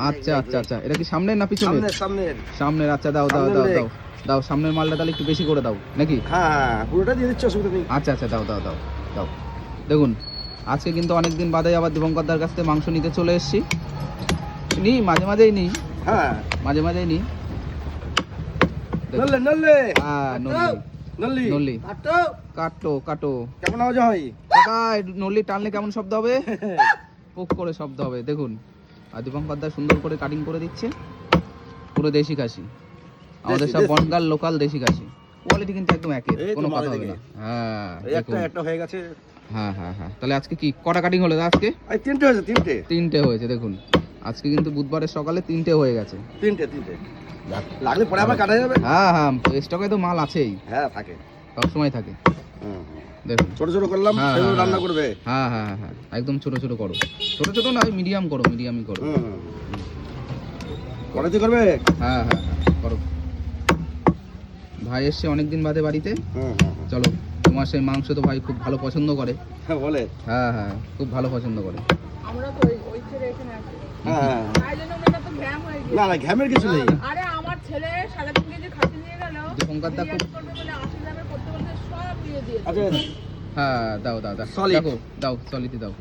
আচ্ছা আচ্ছা আচ্ছা। এটা কি সামনের না পিছনের? সামনের আচ্ছা দাও দাও দাও দাও দাও সামনের মালটা তাহলে একটু বেশি করে দাও নাকি? হ্যাঁ পুরোটা দিয়ে দিচ্ছি অসুবিধা নেই। আচ্ছা আচ্ছা দাও দাও দাও দাও। দেখুন আজকে কিন্তু অনেক দিন বাদে আবার দীপঙ্করদার কাছ থেকে মাংস নিতে চলে এসেছি। নিই মাঝে মাঝেই নিই। হ্যাঁ। মাঝে মাঝেই নিই। নল্লে নল্লে। হ্যাঁ নল্লি। নল্লি। নল্লি। কাটো। কাটো কাটো। কেমন আওয়াজ হয়? কাকা নল্লি টানলে কেমন শব্দ হবে? পোক করে শব্দ হবে। দেখুন আর দীপঙ্কর দা সুন্দর করে কাটিং করে দিচ্ছে। পুরো দেশি খাসি। আমাদের সব। বনগাল লোকাল দেশি খাসি। কোয়ালিটি কিন্তু একদম একের কোনো কথা হবে না। হ্যাঁ একটা একটা হয়ে গেছে। হ্যাঁ হ্যাঁ হ্যাঁ। তাহলে আজকে কি কটা কাটিং হলো আজকে? তিনটে হয়েছে তিনটে। তিনটে হয়েছে দেখুন। আজকে কিন্তু বুধবারের সকালে তিনটে হয়ে গেছে। তিনটে তিনটে। লাগলে পরে আবার কাটা যাবে। হ্যাঁ হ্যাঁ স্টকে তো মাল আছেই। হ্যাঁ থাকে। সবসময় থাকে। হুম, হুম। দেখুন। ছোট ছোট করলাম হ্যাঁ, হ্যাঁ, রান্না হ্যাঁ। করবে? হ্যাঁ হ্যাঁ হ্যাঁ, হ্যাঁ। একদম ছোট ছোট করো। ছোট ছোট না মিডিয়াম করো মিডিয়ামই করো। হুম করবে? হ্যাঁ হ্যাঁ হ্যাঁ করো। ভাই এসছে অনেকদিন বাদে বাড়িতে। চলো তোমার সেই মাংস তো ভাই খুব ভালো পছন্দ করে। হ্যাঁ বলে। হ্যাঁ হ্যাঁ খুব ভালো পছন্দ করে। আমরা তো ওই ছেলে এখানে আছে। হ্যাঁ হয়ে। না না ঘ্যামের কিছু নেই। আরে আমার ছেলে সাড়ে তিন কেজি খাসি নিয়ে গেল দীপঙ্কর দা খুব আচ্ছা হ্যাঁ দাও দাও দাও. দেখো দাও সলিতে দাও।